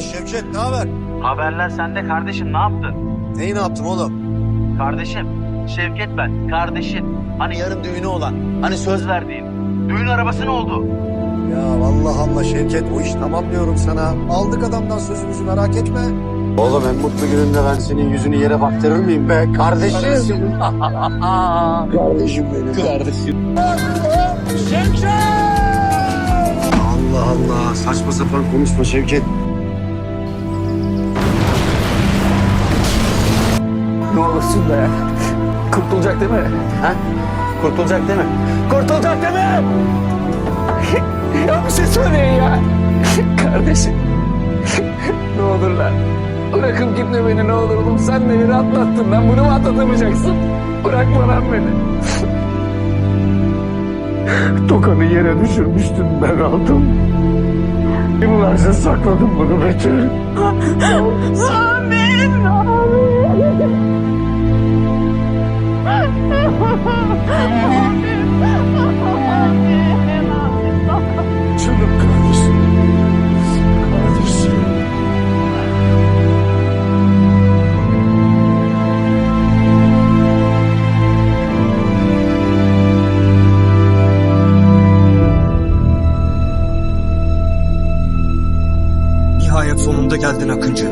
Şevket ne haber? Haberler sende kardeşim ne yaptın? Neyi ne yaptım oğlum? Kardeşim Şevket ben kardeşin. Hani yarın düğünü olan hani söz verdiğin. Düğün arabası ne oldu? Ya vallahi Allah Şevket o iş tamam diyorum sana. Aldık adamdan sözümüzü merak etme. Oğlum en mutlu gününde ben senin yüzünü yere baktırır mıyım be? Kardeşim. Kardeşim benim. Kardeşim. Allah Allah saçma sapan konuşma Şevket. Ne olursun be. Kurtulacak değil mi? Ha? Kurtulacak değil mi? Kurtulacak değil mi? ya bir şey söyleyin ya. Kardeşim. ne olur lan. Bırakıp gitme beni ne olur oğlum. Sen de beni atlattın lan. Bunu mu atlatamayacaksın? Bırakma lan beni. Tokanı yere düşürmüştün ben aldım. Yıllarca sakladım bunu Betül. Amin. Nihayet sonunda geldin Akıncı.